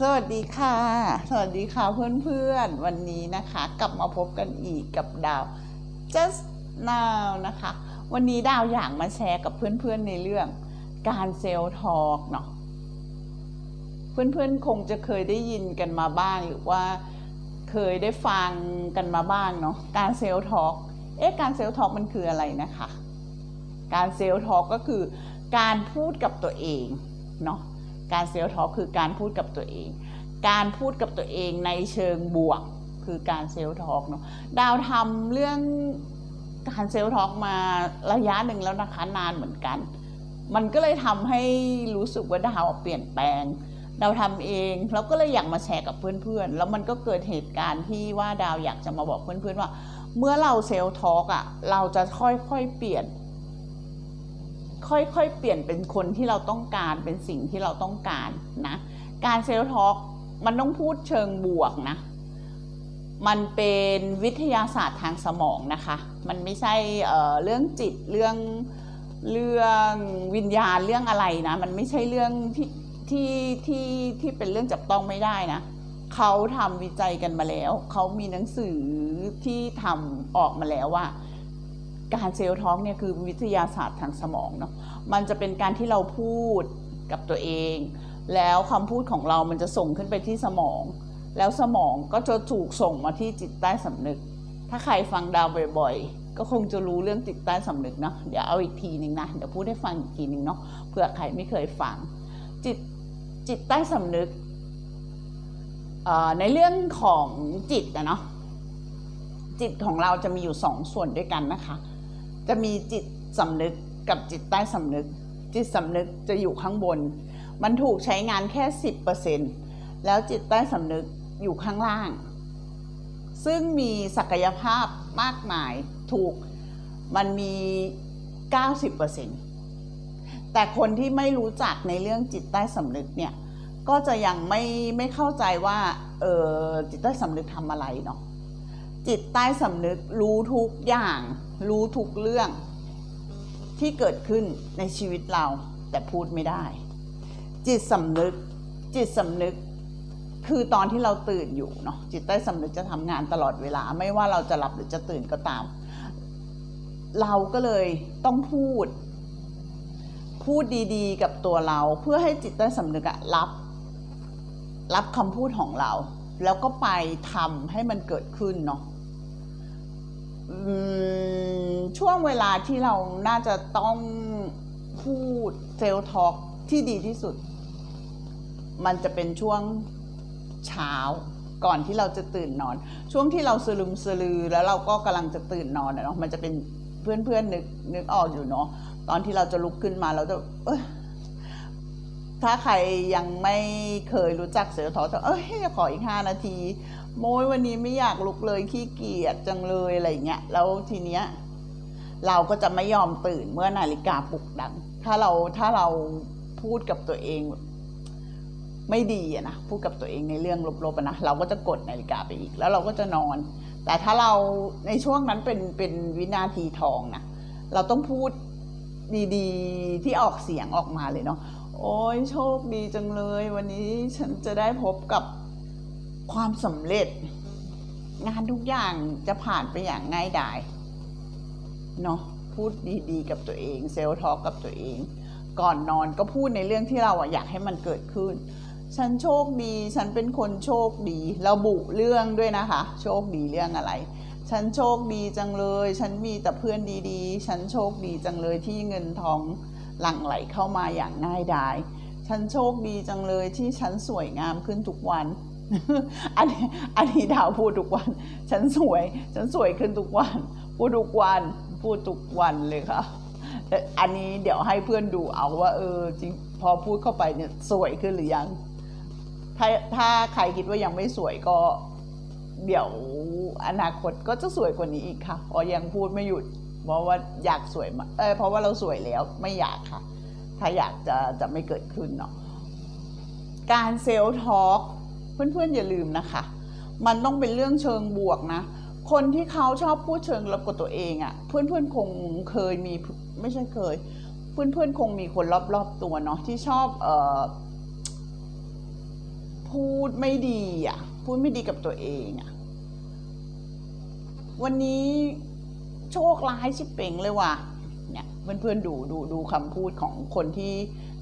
สวัสดีค่ะ สวัสดีค่ะเพื่อนๆ วันนี้นะคะ กลับมาพบกันอีกกับดาว just now นะคะ วันนี้ดาวอยากมาแชร์กับเพื่อนๆในเรื่อง การเซลล์ทอล์กเนาะเพื่อนๆคงจะเคยได้ยินกันมาบ้างหรือว่าเคยได้ฟังกันมาบ้างเนาะการเซลล์ทอล์กเอ๊ะการเซลล์ทอล์กมันคืออะไรนะคะ การเซลล์ทอล์กก็คือการพูดกับตัวเองเนาะ การเซลล์ทอกคือการพูดกับตัวเอง การพูดกับตัวเองในเชิงบวกคือการเซลล์ทอกเนาะดาวทำเรื่องการเซลล์ทอกมาระยะหนึ่งแล้วนะคะนานเหมือนกัน มันก็เลยทำให้รู้สึกว่าดาวเปลี่ยนแปลงดาวทำเองแล้วก็เลยอยากมาแชร์กับเพื่อนๆ แล้วมันก็เกิดเหตุการณ์ที่ว่าดาวอยากจะมาบอกเพื่อนๆว่า เมื่อเราเซลล์ทอกอะเราจะค่อยๆเปลี่ยน ค่อยๆ เปลี่ยนเป็นคนที่เราต้องการเป็นสิ่งที่เราต้องการนะ การเซลล์ทอล์กมันต้องพูดเชิงบวกนะ มันเป็นวิทยาศาสตร์ทางสมองนะคะ มันไม่ใช่เอ่อเรื่องจิตเรื่องเรื่องวิญญาณเรื่องอะไรนะ มันไม่ใช่เรื่องที่ที่ที่ที่เป็นเรื่องจับต้องไม่ได้นะเขาทำวิจัยกันมาแล้ว เขามีหนังสือที่ทำออกมาแล้วว่า การเซลล์ท้องเนี่ยคือวิทยาศาสตร์ทางสมองเนาะมันจะเป็นการที่เราพูดกับตัวเอง แล้วคำพูดของเรามันจะส่งขึ้นไปที่สมอง แล้วสมองก็จะถูกส่งมาที่จิตใต้สำนึก ถ้าใครฟังดาวบ่อยๆ ก็คงจะรู้เรื่องจิตใต้สำนึกเนาะเดี๋ยวเอาอีกทีหนึ่งนะเดี๋ยวพูดให้ฟังอีกทีหนึ่งเนาะเผื่อใครไม่เคยฟังจิตจิตใต้สำนึกอ่อในเรื่องของจิตนะเนาะจิตของเราจะมีอยู่สองส่วนด้วยกันนะคะ จะมีจิตสำนึกกับจิตใต้สำนึก จิตสำนึกจะอยู่ข้างบน มันถูกใช้งานแค่สิบเปอร์เซ็นแล้วจิตใต้สำนึกอยู่ข้างล่าง ซึ่งมีศักยภาพมากมายถูกมันมี 90%แต่คนที่ไม่รู้จักในเรื่องจิตใต้สำนึกเนี่ยก็จะยังไม่ไม่เข้าใจว่าเออจิตใต้สำนึกทำอะไรเนาะจิตใต้สำนึกรู้ทุกอย่าง รู้ทุกเรื่องที่เกิดขึ้นในชีวิตเราแต่พูดไม่ได้ จิตสำนึก จิตสำนึกคือตอนที่เราตื่นอยู่เนาะจิตใต้สำนึกจะทำงานตลอดเวลา ไม่ว่าเราจะหลับหรือจะตื่นก็ตาม เราก็เลยต้องพูด พูดดีๆ กับตัวเราเพื่อให้จิตใต้สำนึกอะรับ รับคำพูดของเรา แล้วก็ไปทำให้มันเกิดขึ้นเนาะ ช่วงเวลาที่เราน่าจะต้องพูดเซลล์ทอกที่ดีที่สุด มันจะเป็นช่วงเช้าก่อนที่เราจะตื่นนอน ช่วงที่เราสลึมสลือแล้วเราก็กำลังจะตื่นนอนเนาะมันจะเป็นเพื่อนๆนึกนึกออกอยู่เนาะตอนที่เราจะลุกขึ้นมาเราจะเอ้ยถ้าใครยังไม่เคยรู้จักเซลล์ทอกจะเอ้ยขออีกห้านาที โมยวันนี้ไม่อยากลุกเลยขี้เกียจจังเลยอะไรเงี้ยแล้วทีเนี้ยเราก็จะไม่ยอมตื่นเมื่อนาฬิกาปลุกดัง ถ้าเราถ้าเราพูดกับตัวเอง ไม่ดีอะนะพูดกับตัวเองในเรื่องลบๆนะเราก็จะกดนาฬิกาไปอีก แล้วเราก็จะนอน แต่ถ้าเราในช่วงนั้นเป็นเป็นวินาทีทองนะเราต้องพูดดีๆที่ออกเสียงออกมาเลยเนาะโอ้ยโชคดีจังเลย วันนี้ฉันจะได้พบกับ ความสำเร็จ งานทุกอย่างจะผ่านไปอย่างง่ายดายเนาะพูดดีๆ กับตัวเอง เซลล์ทอกกับตัวเอง ก่อนนอนก็พูดในเรื่องที่เราอะอยากให้มันเกิดขึ้น ฉันโชคดี ฉันเป็นคนโชคดี ระบุเรื่องด้วยนะคะ โชคดีเรื่องอะไร ฉันโชคดีจังเลย ฉันมีแต่เพื่อนดีๆ ฉันโชคดีจังเลยที่เงินทองหลั่งไหลเข้ามาอย่างง่ายดาย ฉันโชคดีจังเลยที่ฉันสวยงามขึ้นทุกวัน อันนี้อันนี้ดาวพูดทุกวัน ฉันสวย ฉันสวยขึ้นทุกวัน พูดทุกวัน พูดทุกวันเลยค่ะแต่อันนี้เดี๋ยวให้เพื่อนดูเอาว่า เออ จริง พอพูดเข้าไปเนี่ยสวยขึ้นหรือยัง ถ้าถ้าใครคิดว่ายังไม่สวยก็ เดี๋ยวอนาคตก็จะสวยกว่านี้อีกค่ะเพราะยังพูดไม่หยุด เพราะว่าอยากสวยมาเออเพราะว่าเราสวยแล้วไม่อยากค่ะ ถ้าอยากจะจะไม่เกิดขึ้นเนาะการเซลล์ทอล์ก เพื่อนๆอย่าลืมนะคะ มันต้องเป็นเรื่องเชิงบวกนะ คนที่เขาชอบพูดเชิงลบกับตัวเองอะ่ะ เพื่อนๆคงเคยมีไม่ใช่เคย เพื่อนๆคงมีคนรอบๆตัวเนาะที่ชอบเออพูดไม่ดีอะพูดไม่ดีกับตัวเองอะวันนี้โชคร้ายชิบเป่งเลยว่ะเนี่ยเพื่อนๆดูดูดูคำพูดของคนที่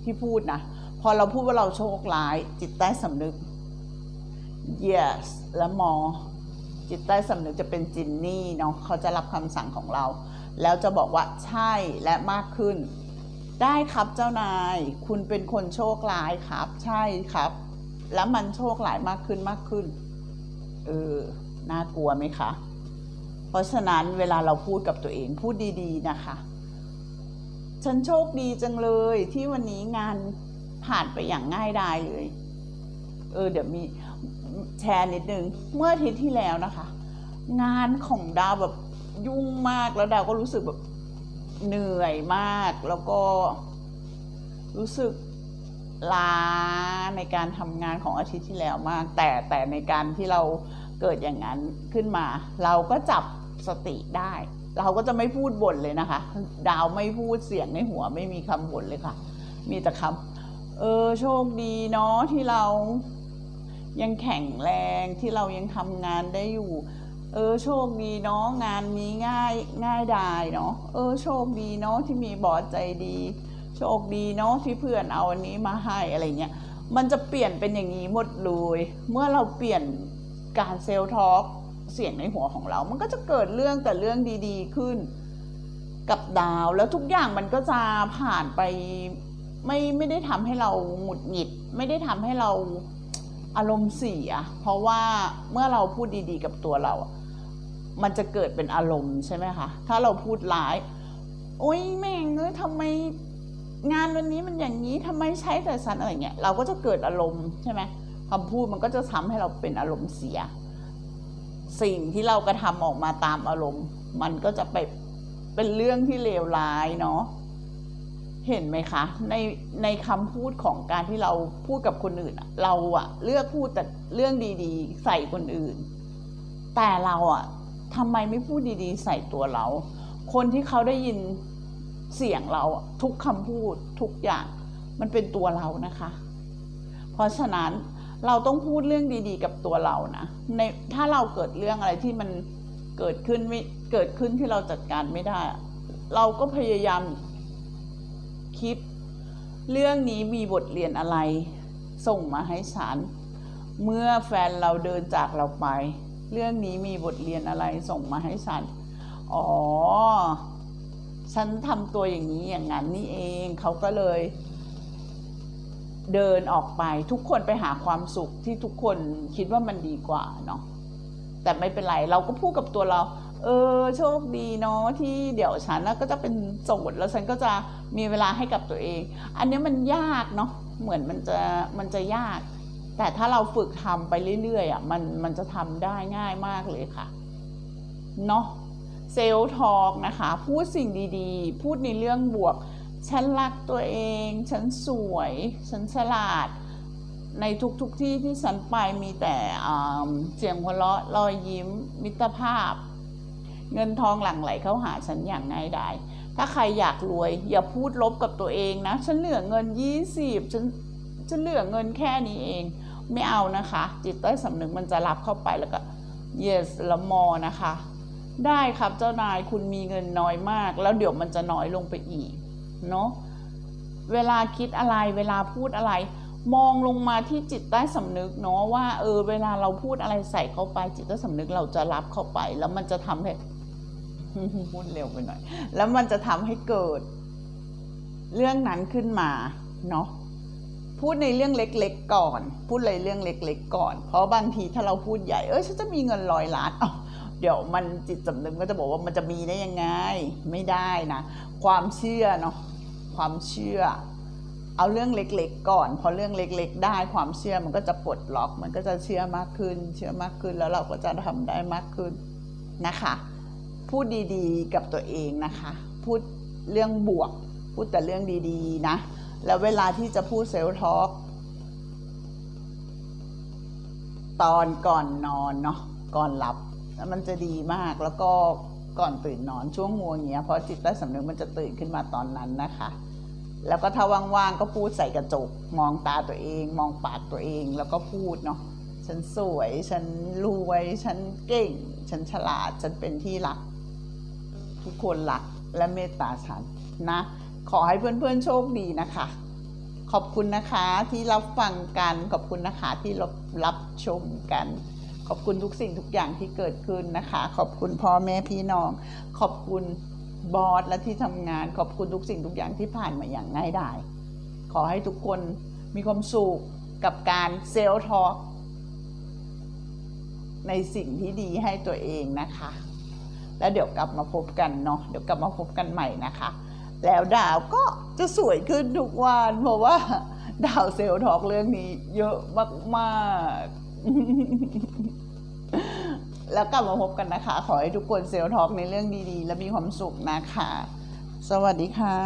ที่พูดนะ พอเราพูดว่าเราโชคร้ายจิตใต้สำนึก yes และมอจิตใต้สำนึกจะเป็นจินนี่เนาะเขาจะรับคำสั่งของเรา แล้วจะบอกว่าใช่และมากขึ้น ได้ครับเจ้านาย คุณเป็นคนโชคร้ายครับ ใช่ครับ แล้วมันโชคร้ายมากขึ้นมากขึ้นเออน่ากลัวไหมคะเพราะฉะนั้นเวลาเราพูดกับตัวเองพูดดีๆนะคะ ฉันโชคดีจังเลยที่วันนี้งานผ่านไปอย่างง่ายดายเลย เออเดี๋ยวมี แชร์นิดนึงเมื่ออาทิตย์ที่แล้วนะคะ งานของดาวแบบยุ่งมากแล้วดาวก็รู้สึกแบบเหนื่อยมาก แล้วก็รู้สึกล้าในการทำงานของอาทิตย์ที่แล้วมาก แต่แต่ในการที่เราเกิดอย่างนั้นขึ้นมา เราก็จับสติได้ เราก็จะไม่พูดบ่นเลยนะคะ ดาวไม่พูดเสียงในหัวไม่มีคำบ่นเลยค่ะ มีแต่คำเออโชคดีเนาะที่เรา ยังแข็งแรงที่เรายังทำงานได้อยู่ เออโชคดีเนาะงานนี้ง่ายง่ายดายเนาะเออโชคดีเนาะที่มีบอสใจดี โชคดีเนาะที่เพื่อนเอาอันนี้มาให้อะไรเงี้ยมันจะเปลี่ยนเป็นอย่างนี้หมดเลยเมื่อเราเปลี่ยนการเซลล์ทอล์กเสียงในหัวของเรา มันก็จะเกิดเรื่องแต่เรื่องดีๆขึ้น กับดาวแล้วทุกอย่างมันก็จะผ่านไปไม่ไม่ได้ทำให้เราหงุดหงิด ไม่ได้ทำให้เรา อารมณ์เสีย เพราะว่าเมื่อเราพูดดีๆกับตัวเรา มันจะเกิดเป็นอารมณ์ใช่ไหมคะ ถ้าเราพูดร้าย โอ๊ยแม่งเอ้ยทำไมงานวันนี้มันอย่างนี้ทำไมใช้แต่ฉันอะไรเงี้ย เราก็จะเกิดอารมณ์ใช่ไหมคำพูดมันก็จะทำให้เราเป็นอารมณ์เสีย สิ่งที่เรากระทำออกมาตามอารมณ์ มันก็จะไปเป็นเรื่องที่เลวร้ายเนาะ เห็นไหมคะ ในในคำพูดของการที่เราพูดกับคนอื่น เราอะเลือกพูดแต่เรื่องดีๆ ใส่คนอื่น แต่เราอะทำไมไม่พูดดีๆ ใส่ตัวเรา คนที่เขาได้ยินเสียงเราทุกคำพูดทุกอย่างมันเป็นตัวเรานะคะ เพราะฉะนั้นเราต้องพูดเรื่องดีๆ กับตัวเรานะในถ้าเราเกิดเรื่องอะไรที่มันเกิดขึ้นไม่เกิดขึ้นที่เราจัดการไม่ได้ เราก็พยายาม คิดเรื่องนี้มีบทเรียนอะไร ส่งมาให้ฉัน เมื่อแฟนเราเดินจากเราไป เรื่องนี้มีบทเรียนอะไรส่งมาให้ฉัน อ๋อ ฉันทำตัวอย่างนี้อย่างนั้นนี่เองเขาก็เลย เดินออกไปทุกคนไปหาความสุขที่ทุกคนคิดว่ามันดีกว่าเนาะแต่ไม่เป็นไร เราก็พูดกับตัวเรา เออโชคดีเนาะที่เดี๋ยวฉันก็จะเป็นโสดแล้วฉันก็จะมีเวลาให้กับตัวเอง อันนี้มันยากเนาะเหมือนมันจะมันจะยาก แต่ถ้าเราฝึกทำไปเรื่อยๆอะมันมันจะทำได้ง่ายมากเลยค่ะเนาะเซลล์ทอกนะคะ พูดสิ่งดีๆ พูดในเรื่องบวก ฉันรักตัวเอง ฉันสวย ฉันฉลาด ในทุกๆทที่ที่ฉันไปมีแต่เสียงหัวเราะรอยยิ้มมิตรภาพ เงินทองหลั่งไหลเข้าหาฉันอย่างง่ายดายถ้าใครอยากรวย อย่าพูดลบกับตัวเองนะ ฉันเหลือเงินยี่สิบฉันฉันเหลือเงินแค่นี้เอง ไม่เอานะคะ จิตใต้สำนึกมันจะรับเข้าไปแล้วก็ yes ละมอนะคะ ได้ครับเจ้านายคุณมีเงินน้อยมาก แล้วเดี๋ยวมันจะน้อยลงไปอีกเนาะเวลาคิดอะไรเวลาพูดอะไร มองลงมาที่จิตใต้สำนึกเนาะว่าเออเวลาเราพูดอะไรใส่เข้าไป จิตใต้สำนึกเราจะรับเข้าไป แล้วมันจะทำให้ พูดเร็วไปหน่อย แล้วมันจะทำให้เกิด เรื่องนั้นขึ้นมาเนาะพูดในเรื่องเล็ก ๆ ก่อน พูดเลยเรื่องเล็ก ๆ ก่อน เพราะบางทีถ้าเราพูดใหญ่ เออฉันจะมีเงินร้อยล้านเอาเดี๋ยวมันจิตสำนึกก็จะบอกว่ามันจะมีได้ยังไง ไม่ได้นะ ความเชื่อเนาะความเชื่อ เอาเรื่องเล็ก ๆ ก่อน พอเรื่องเล็ก ๆ ได้ความเชื่อมันก็จะปลดล็อก มันก็จะเชื่อมากขึ้น เชื่อมากขึ้นแล้วเราก็จะทำได้มากขึ้นนะคะ พูดดีๆ กับตัวเองนะคะ พูดเรื่องบวก พูดแต่เรื่องดีๆนะ แล้วเวลาที่จะพูดเซลล์ทอล์กตอนก่อนนอนเนาะก่อนหลับมันจะดีมากแล้วก็ก่อนตื่นนอนช่วงงัวเงี้ยเพราะจิตใต้สำนึกมันจะตื่นขึ้นมาตอนนั้นนะคะ แล้วก็ถ้าว่างๆก็พูดใส่กระจก มองตาตัวเอง มองปากตัวเอง แล้วก็พูดเนาะฉันสวย ฉันรวย ฉันเก่ง ฉันฉลาด ฉันเป็นที่รัก ทุกคนรักและเมตตาฉันนะ ขอให้เพื่อนๆโชคดีนะคะ ขอบคุณนะคะที่รับฟังกันขอบคุณนะคะที่รับรับชมกัน ขอบคุณทุกสิ่งทุกอย่างที่เกิดขึ้นนะคะ ขอบคุณพ่อแม่พี่น้อง ขอบคุณบอสและที่ทำงาน ขอบคุณทุกสิ่งทุกอย่างที่ผ่านมาอย่างง่ายดายขอให้ทุกคนมีความสุขกับการเซลล์ทอกในสิ่งที่ดีให้ตัวเองนะคะ แล้วเดี๋ยวกลับมาพบกันเนาะเดี๋ยวกลับมาพบกันใหม่นะคะ แล้วดาวก็จะสวยขึ้นทุกวันเพราะว่า ดาวเซลล์ทอกเรื่องนี้ เยอะมากๆ แล้วกลับมาพบกันนะคะ ขอให้ทุกคนเซลล์ทอกในเรื่องดีๆ และมีความสุขนะคะ สวัสดีค่ะ